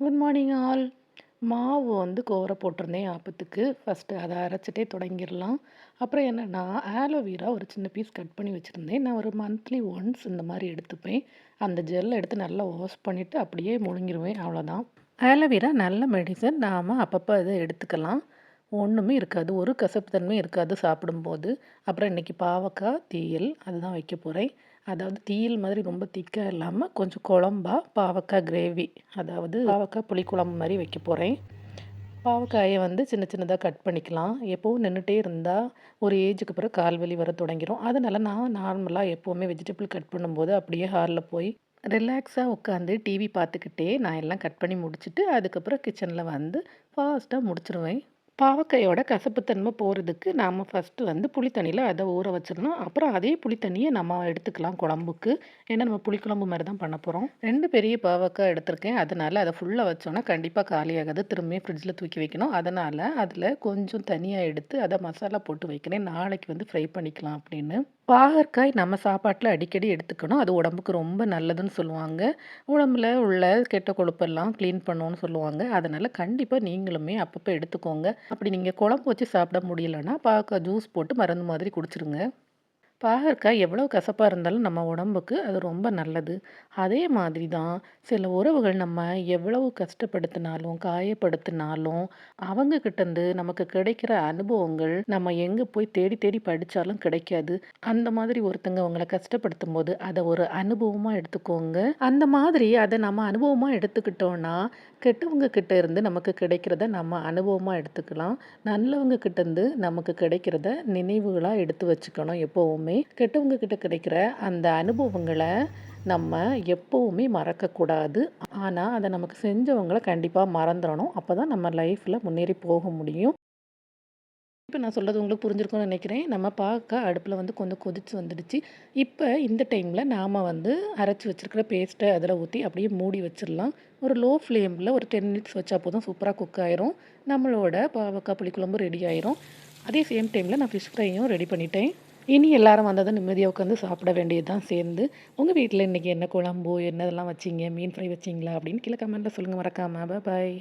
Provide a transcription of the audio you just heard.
Good morning all மாவு வந்து கோவரை போட்டிருந்தேன் ஆப்பத்துக்கு. ஃபஸ்ட்டு அதை அரைச்சிட்டே தொடங்கிடலாம். அப்புறம் என்னென்னா ஆலோவேரா ஒரு சின்ன பீஸ் கட் பண்ணி வச்சுருந்தேன். நான் ஒரு மந்த்லி ஒன்ஸ் இந்த மாதிரி எடுத்துப்பேன். அந்த ஜெல்லை எடுத்து நல்லா வாஷ் பண்ணிவிட்டு அப்படியே முழுங்கிடுவேன் அவ்வளோதான் ஆலோவேரா நல்ல மெடிசன் நாம் அப்பப்போ அதை எடுத்துக்கலாம். ஒன்றுமே இருக்காது. ஒரு கசப்பு தன்மை இருக்காது சாப்பிடும்போது. அப்புறம் இன்றைக்கி பாவக்காய் தீயல் அதுதான் வைக்க போகிறேன் அதாவது தீயில் மாதிரி ரொம்ப திக்காக இல்லாமல் கொஞ்சம் குழம்பா பாவக்காய் கிரேவி அதாவது பாவக்காய் புளிக்குழம்பு மாதிரி வைக்க போகிறேன் பாவக்காயை வந்து சின்ன சின்னதாக கட் பண்ணிக்கலாம். எப்போவும் நின்றுட்டே இருந்தால் ஒரு ஏஜுக்கு பிறகு கால் வலி வர தொடங்கிடும் அதனால் நான் நார்மலாக எப்போவுமே வெஜிடபிள் கட் பண்ணும்போது அப்படியே ஹாலில் போய் ரிலாக்ஸாக உட்காந்து டிவி பார்த்துக்கிட்டே நான் எல்லாம் கட் பண்ணி முடிச்சுட்டு அதுக்கப்புறம் கிச்சனில் வந்து ஃபாஸ்ட்டாக முடிச்சிருவேன். பாவக்காயோட கசப்புத்தன்மை போகிறதுக்கு நாம் ஃபஸ்ட்டு வந்து புளி தண்ணியில் அதை ஊற வச்சிடணும். அப்புறம் அதே புளி தண்ணியை நம்ம எடுத்துக்கலாம் குழம்புக்கு. ஏன்னா நம்ம புளிக்குழம்பு மாதிரி தான் பண்ண போகிறோம் ரெண்டு பெரிய பாவக்காய் எடுத்திருக்கேன். அதனால் அதை ஃபுல்லாக வச்சோன்னா கண்டிப்பாக காலியாகாது. திரும்பியும் ஃப்ரிட்ஜில் தூக்கி வைக்கணும். அதனால் அதில் கொஞ்சம் தனியாக எடுத்து அதை மசாலா போட்டு வைக்கிறேன். நாளைக்கு வந்து ஃப்ரை பண்ணிக்கலாம் அப்படின்னு. பாகற்காய் நம்ம சாப்பாட்டில் அடிக்கடி எடுத்துக்கணும். அது உடம்புக்கு ரொம்ப நல்லதுன்னு சொல்லுவாங்க. உடம்புல உள்ள கெட்ட கொழுப்பெல்லாம் க்ளீன் பண்ணணும்னு சொல்லுவாங்க. அதனால் கண்டிப்பாக நீங்களுமே அப்பப்போ எடுத்துக்கோங்க. அப்படி நீங்கள் குழம்பு வச்சு சாப்பிட முடியலன்னா பாகற்காய் ஜூஸ் போட்டு மருந்து மாதிரி குடிச்சிருங்க. பாகற்காய் எவ்வளோ கசப்பாக இருந்தாலும் நம்ம உடம்புக்கு அது ரொம்ப நல்லது. அதே மாதிரி தான் சில உறவுகள் நம்ம எவ்வளவு கஷ்டப்படுத்தினாலும் காயப்படுத்தினாலும் அவங்க கிட்டேருந்து நமக்கு கிடைக்கிற அனுபவங்கள் நம்ம எங்கே போய் தேடி தேடி படித்தாலும் கிடைக்காது. அந்த மாதிரி ஒருத்தங்க அவங்கள கஷ்டப்படுத்தும் போது அதை ஒரு அனுபவமாக எடுத்துக்கோங்க. அந்த மாதிரி அதை நம்ம அனுபவமாக எடுத்துக்கிட்டோன்னா கெட்டவங்க கிட்ட இருந்து நமக்கு கிடைக்கிறத நம்ம அனுபவமாக எடுத்துக்கலாம். நல்லவங்க கிட்டேருந்து நமக்கு கிடைக்கிறத நினைவுகளாக எடுத்து வச்சுக்கணும் எப்போவுமே. எப்போவுமே கெட்டவங்க கிட்ட கிடைக்கிற அந்த அனுபவங்களை நம்ம எப்போவுமே மறக்கக்கூடாது. ஆனால் அதை நமக்கு செஞ்சவங்களை கண்டிப்பாக மறந்துடணும் அப்போ தான் நம்ம லைஃப்பில் முன்னேறி போக முடியும். இப்போ நான் சொல்கிறது உங்களுக்கு புரிஞ்சிருக்கும்னு நினைக்கிறேன். நம்ம பார்க்க அடுப்பில் வந்து கொஞ்சம் கொதித்து வந்துடுச்சு. இப்போ இந்த டைமில் நாம் வந்து அரைச்சி வச்சுருக்கிற பேஸ்ட்டை அதில் ஊற்றி அப்படியே மூடி வச்சிடலாம். ஒரு லோ ஃப்ளேமில் ஒரு டென் மினிட்ஸ் வச்சா போதும். சூப்பராக குக் ஆயிரும். நம்மளோட பாவக்காய் புளிக்குழம்பு ரெடி ஆயிரும். அதே சேம் டைமில் நான் ஃபிஷ் ஃப்ரையும் ரெடி பண்ணிட்டேன். இனி எல்லாரும் வந்ததும் நிம்மதியாக உட்காந்து சாப்பிட வேண்டியது தான் சேர்ந்து. உங்கள் வீட்டில் இன்றைக்கி என்ன குழம்பு என்னதெல்லாம் வச்சிங்க? மீன் ஃப்ரை வச்சிங்களா? அப்படின்னு கீழே கமெண்ட்டில் சொல்லுங்கள் மறக்காமல் பாய்